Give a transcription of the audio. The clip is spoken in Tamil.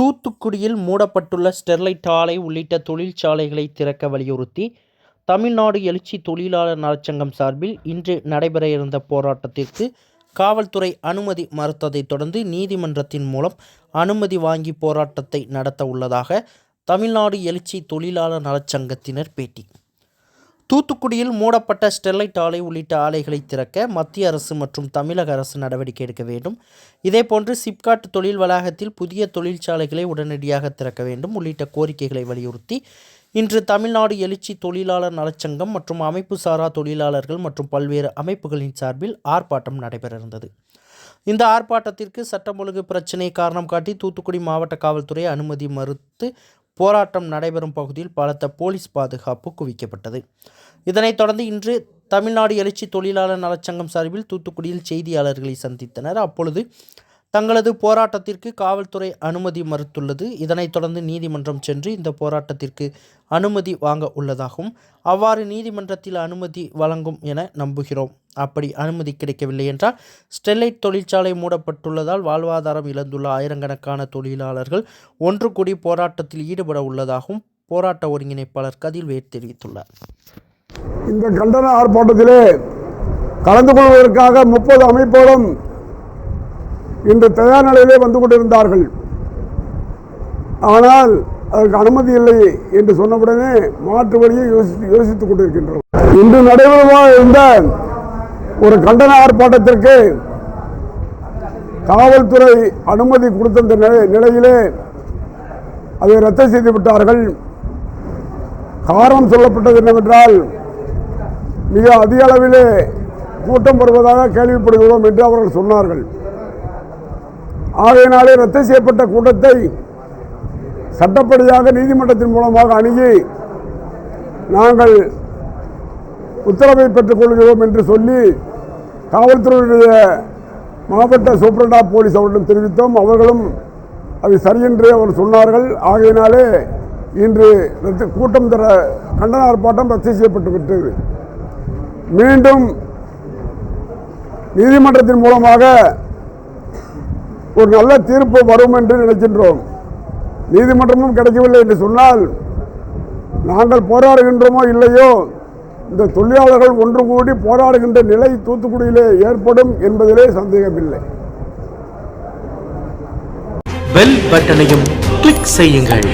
தூத்துக்குடியில் மூடப்பட்டுள்ள ஸ்டெர்லைட் ஆலை உள்ளிட்ட தொழிற்சாலைகளை திறக்க வலியுறுத்தி தமிழ்நாடு எழுச்சி தொழிலாளர் நலச்சங்கம் சார்பில் இன்று நடைபெற இருந்த போராட்டத்திற்கு காவல்துறை அனுமதி மறுத்ததைத் தொடர்ந்து நீதிமன்றத்தின் மூலம் அனுமதி வாங்கி போராட்டத்தை நடத்த உள்ளதாக தமிழ்நாடு எழுச்சி தொழிலாளர் நலச்சங்கத்தினர் பேட்டி தூத்துக்குடியில் மூடப்பட்ட ஸ்டெர்லைட் ஆலை உள்ளிட்ட ஆலைகளை திறக்க மத்திய அரசு மற்றும் தமிழக அரசு நடவடிக்கை எடுக்க வேண்டும். இதேபோன்று சிப்காட் தொழில் வளாகத்தில் புதிய தொழிற்சாலைகளை உடனடியாக திறக்க வேண்டும் உள்ளிட்ட கோரிக்கைகளை வலியுறுத்தி இன்று தமிழ்நாடு எழுச்சி தொழிலாளர் நலச்சங்கம் மற்றும் அமைப்பு சாரா தொழிலாளர்கள் மற்றும் பல்வேறு அமைப்புகளின் சார்பில் ஆர்ப்பாட்டம் நடைபெற இருந்தது இந்த ஆர்ப்பாட்டத்திற்கு சட்டம் ஒழுங்கு பிரச்சினை காரணம் காட்டி தூத்துக்குடி மாவட்ட காவல்துறை அனுமதி மறுத்து போராட்டம் நடைபெறும் பகுதியில் பலத்த போலீஸ் பாதுகாப்பு குவிக்கப்பட்டது. இதனைத் தொடர்ந்து இன்று தமிழ்நாடு எழுச்சி தொழிலாளர் நலச்சங்கம் சார்பில் தூத்துக்குடியில் செய்தியாளர்களை சந்தித்தனர். அப்பொழுது தங்களது போராட்டத்திற்கு காவல்துறை அனுமதி மறுத்துள்ளது. இதனைத் தொடர்ந்து நீதிமன்றம் சென்று இந்த போராட்டத்திற்கு அனுமதி வாங்க உள்ளதாகவும் அவ்வாறு நீதிமன்றத்தில் அனுமதி வழங்கும் என நம்புகிறோம். அப்படி அனுமதி கிடைக்கவில்லை என்றால் ஸ்டெர்லைட் தொழிற்சாலை மூடப்பட்டுள்ளதால் வாழ்வாதாரம் இழந்துள்ள ஆயிரக்கணக்கான தொழிலாளர்கள் ஒன்று கூடி போராட்டத்தில் ஈடுபட உள்ளதாகவும் போராட்ட ஒருங்கிணைப்பாளர் கதிர்வேட் தெரிவித்துள்ளார். இந்த கண்டன ஆர்ப்பாட்டத்திலே கலந்து கொள்வதற்காக முப்பது அமைப்புகளும் இன்று தயார் நிலையிலே வந்து கொண்டிருந்தார்கள். ஆனால் அதற்கு அனுமதி இல்லை என்று சொன்னவுடனே மாற்று வழியை யோசித்து யோசித்துக் கொண்டிருக்கின்றோம். இன்று நடைபெறுமா இருந்த ஒரு கண்டன ஆர்ப்பாட்டத்திற்கு காவல்துறை அனுமதி கொடுத்த நிலை- நிலையிலே அதை ரத்து செய்து விட்டார்கள். காரணம் சொல்லப்பட்டது என்னவென்றால் மிக அதிக அளவிலே கூட்டம் வருவதாக கேள்விப்படுகிறோம் என்று அவர்கள் சொன்னார்கள். ஆகையினாலே ரத்து செய்யப்பட்ட கூட்டத்தை சட்டப்படியாக நீதிமன்றத்தின் மூலமாக அணுகி நாங்கள் உத்தரவை பெற்றுக் கொள்கிறோம் என்று சொல்லி காவல்துறையுடைய மாவட்ட சூப்பரண்டா போலீஸ் அவர்களிடம் தெரிவித்தோம். அவர்களும் அது சரியென்று அவர் சொன்னார்கள். ஆகையினாலே இன்று ரத்து கூட்டம் தர கண்டன ஆர்ப்பாட்டம் ரத்து செய்யப்பட்டு விட்டது மீண்டும் நீதிமன்றத்தின் மூலமாக ஒரு நல்ல தீர்ப்பு வரும் என்று நினைக்கின்றோம். நீதிமன்றமும் கிடைக்கவில்லை என்று சொன்னால் நாங்கள் போராடுகின்றோமோ இல்லையோ இந்த தொழிலாளர்கள் ஒன்று கூடி போராடுகின்ற நிலை தூத்துக்குடியிலே ஏற்படும் என்பதிலே சந்தேகமில்லை. பெல் பட்டனையும் கிளிக் செய்யுங்கள்.